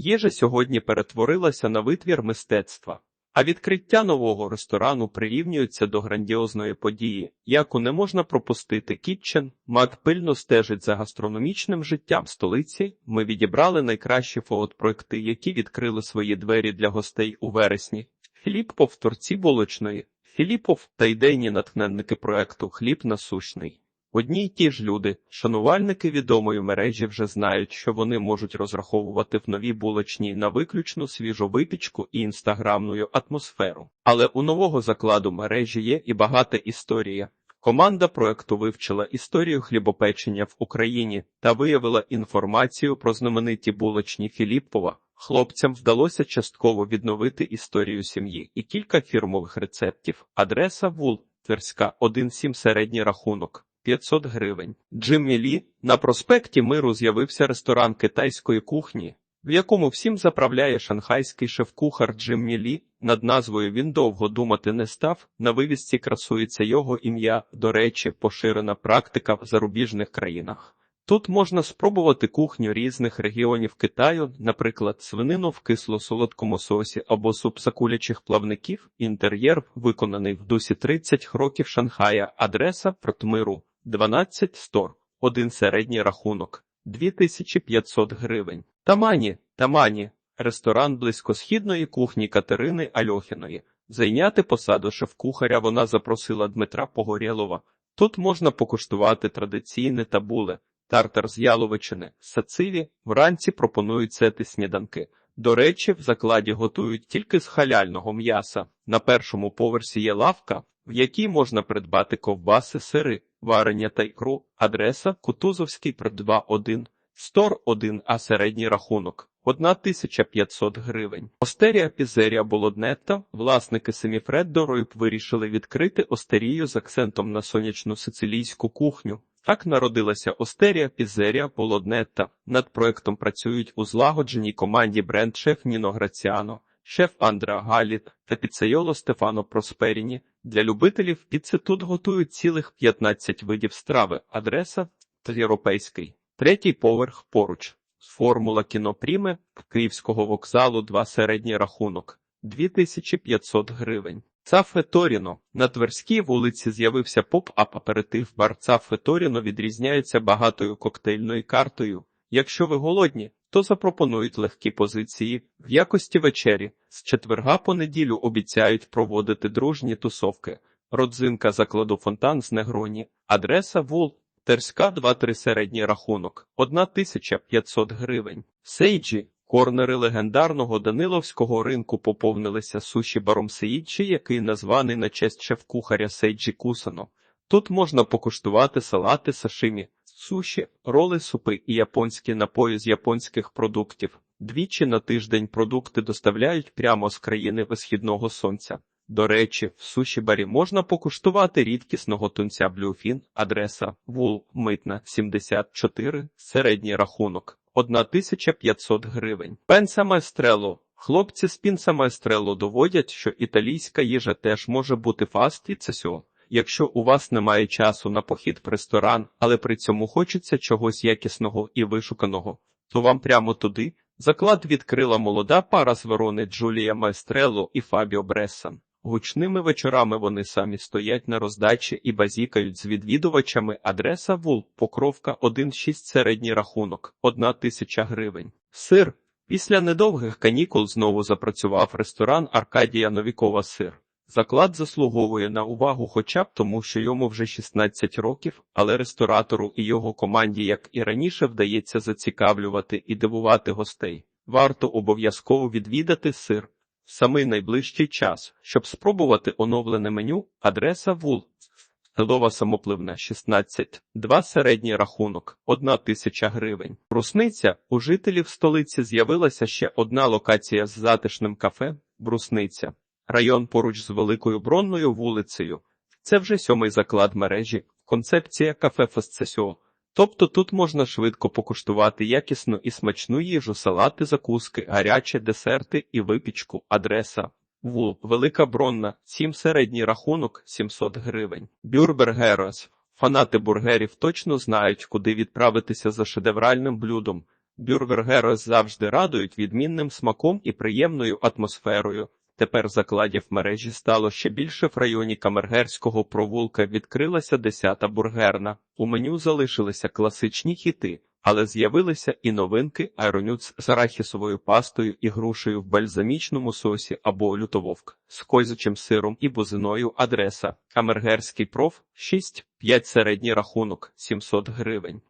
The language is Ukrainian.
Їжа сьогодні перетворилася на витвір мистецтва, а відкриття нового ресторану прирівнюється до грандіозної події, яку не можна пропустити. Кітчен Мак пильно стежить за гастрономічним життям столиці. Ми відібрали найкращі фотопроекти, які відкрили свої двері для гостей у вересні. Філіппов творці булочної. Філіппов та ідейні натхненники проекту Хліб насущний. Одні й ті ж люди, шанувальники відомої мережі, вже знають, що вони можуть розраховувати в новій булочній на виключну свіжу випічку і інстаграмну атмосферу. Але у нового закладу мережі є і багата історія. Команда проекту вивчила історію хлібопечення в Україні та виявила інформацію про знамениті булочні Філіппова. Хлопцям вдалося частково відновити історію сім'ї і кілька фірмових рецептів. Адреса вул Тверська 1.7 середній рахунок. 500 гривень. Джиммі Лі. На проспекті Миру з'явився ресторан китайської кухні, в якому всім заправляє шанхайський шеф-кухар Джиммі Лі. Над назвою він довго думати не став. На вивісці красується його ім'я. До речі, поширена практика в зарубіжних країнах. Тут можна спробувати кухню різних регіонів Китаю, наприклад, свинину в кисло-солодкому сосі або суп закулячих плавників. Інтер'єр виконаний в дусі 30 років Шанхая. Адреса Протмиру 12 стор, один середній рахунок 2500 гривень. Тамані, Тамані, ресторан близькосхідної кухні Катерини Альохіної. Зайняти посаду шеф-кухаря вона запросила Дмитра Погорєлова. Тут можна покуштувати традиційне табуле, тартар з яловичини, сацилі. Вранці пропонують сети сніданки. До речі, в закладі готують тільки з халяльного м'яса. На першому поверсі є лавка, в якій можна придбати ковбаси, сири, варення та ікру. Адреса Кутузовський пред 2.1, стор 1, а середній рахунок 1500 гривень. Остерія Пізерія Болоднетта, власники Семіфреддо Ройп вирішили відкрити остерію з акцентом на сонячну сицилійську кухню. Так народилася Остерія Пізерія Болоднетта. Над проектом працюють у злагодженій команді бренд-шеф Ніно Граціано, шеф Андреа Галіт та піцейоло Стефано Просперіні. Для любителів піци тут готують цілих 15 видів страви. Адреса Європейський. Третій поверх поруч. Формула кінопріми Київського вокзалу 2 середній рахунок 2500 гривень. Цафе Торіно. На Тверській вулиці з'явився поп-ап аперитив бар Цафе Торіно відрізняється багатою коктейльною картою. Якщо ви голодні, то запропонують легкі позиції в якості вечері. З четверга по неділю обіцяють проводити дружні тусовки. Родзинка закладу фонтан з Негроні. Адреса вул. Терська 2-3 середній рахунок 1500 гривень. Сейджі. Корнери легендарного Даниловського ринку поповнилися суші баром Сеїджі, який названий на честь шеф-кухаря Сейджі Кусано. Тут можна покуштувати салати сашимі, суші, роли, супи і японські напої з японських продуктів. Двічі на тиждень продукти доставляють прямо з країни висхідного сонця. До речі, в суші барі можна покуштувати рідкісного тунця блюфін, адреса вул, митна 74, середній рахунок 1500 гривень. Пенса Маестрело. Хлопці з Пінса Маестрело доводять, що італійська їжа теж може бути фаст і цесьо. Якщо у вас немає часу на похід в ресторан, але при цьому хочеться чогось якісного і вишуканого, то вам прямо туди. Заклад відкрила молода пара з Верони Джулія Маестрело і Фабіо Брессан. Гучними вечорами вони самі стоять на роздачі і базікають з відвідувачами. Адреса вул, покровка 1,6 середній рахунок, 1 тисяча гривень. Сир. Після недовгих канікул знову запрацював ресторан Аркадія Новікова Сир. Заклад заслуговує на увагу хоча б тому, що йому вже 16 років, але ресторатору і його команді, як і раніше, вдається зацікавлювати і дивувати гостей. Варто обов'язково відвідати сир в самий найближчий час, щоб спробувати оновлене меню, адреса вул. Селова самопливна 16, 2 середній рахунок, 1 тисяча гривень. Брусниця у жителів столиці з'явилася ще одна локація з затишним кафе Брусниця. Район поруч з великою бронною вулицею. Це вже сьомий заклад мережі, концепція кафе Фасцесіо. Тобто тут можна швидко покуштувати якісну і смачну їжу, салати, закуски, гарячі десерти і випічку, адреса. Вул, Велика Бронна, 7 середній рахунок 700 гривень. Бюрбергерос. Фанати бургерів точно знають, куди відправитися за шедевральним блюдом. Бюргергери завжди радують відмінним смаком і приємною атмосферою. Тепер закладів мережі стало ще більше в районі Камергерського провулка відкрилася десята бургерна. У меню залишилися класичні хіти, але з'явилися і новинки аеронюц з арахісовою пастою і грушею в бальзамічному сосі або лютововк з козячим сиром і бузиною адреса. Камергерський проф 6, 5 середній рахунок 700 гривень.